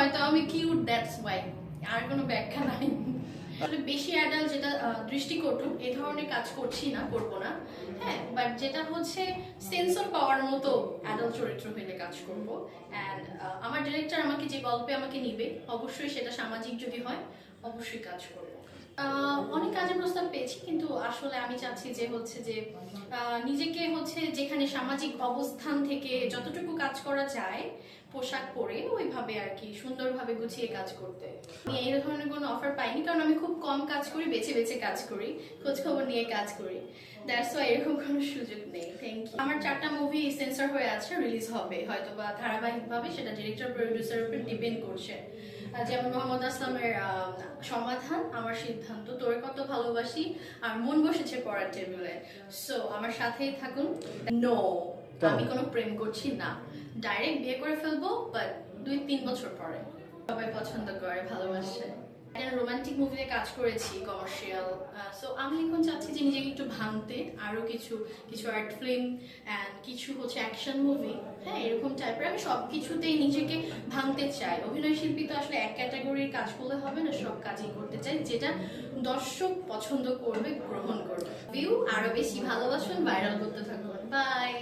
হয়তো আমি cute that's why আর কোনো ব্যাখ্যা নাই। বেশি অ্যাডাল্ট যেটা আহ, দৃষ্টিকটু এই ধরনের কাজ করছি না করব না। হ্যাঁ বাট যেটা হচ্ছে সেন্সর পাওয়ার মতো অ্যাডাল্ট চরিত্র হইলে কাজ করব। অ্যান্ড আমার ডিরেক্টর আমাকে যে গল্পে আমাকে নিবে অবশ্যই সেটা সামাজিক যদি হয় অবশ্যই কাজ করব। অনেক কাজের প্রস্তাব পেয়েছি কিন্তু আসলে আমি চাচ্ছি যে হচ্ছে যে নিজেকে হচ্ছে যেখানে সামাজিক অবস্থান থেকে যতটুকু কাজ করা যায়, পোশাক পরে ওইভাবে আর কি সুন্দরভাবে গুছিয়ে কাজ করতে। আমি এই ধরনের কোনো অফার পাইনি, কারণ আমি খুব কম কাজ করি, বেছে বেছে কাজ করি খোঁজ খবর নিয়ে কাজ করি। দ্যাটস ওয়াই এরকম কোনো সুযোগ নেই থ্যাংক ইউ আমার চারটা মুভি সেন্সর হয়ে আছে রিলিজ হবে হয়তো বা ধারাবাহিকভাবে সেটা ডিরেক্টর প্রডিউসার উপর ডিপেন্ড করছে। যেমন মোহাম্মদ আসলামের সমাধান, আমার সিদ্ধান্ত, তোর কত ভালোবাসি, আর মন বসেছে পড়ার টেবিলে সো আমার সাথেই থাকুন। নো আমি কোনো প্রেম করছি না। ডাইরেক্ট বিয়ে করে ফেলব বাট দুই তিন বছর পরে। সবাই পছন্দ করে, ভালোবাসে। রোমান্টিক মুভিতে কাজ করেছি কমার্শিয়াল সো আমি এখন চাচ্ছি যে নিজেকে একটু ভাঙতে, আরও কিছু কিছু আর্ট ফিল্ম অ্যান্ড কিছু হচ্ছে অ্যাকশন মুভি হ্যাঁ এরকম টাইপের আমি সব কিছুতেই নিজেকে ভাঙতে চাই। অভিনয় শিল্পী তো আসলে এক ক্যাটাগরির কাজ করলে হবে না, সব কাজই করতে চাই, যেটা দর্শক পছন্দ করবে, গ্রহণ করবে। ভিউ আরও বেশি ভালোবাসুন ভাইরাল করতে থাকুন। বাই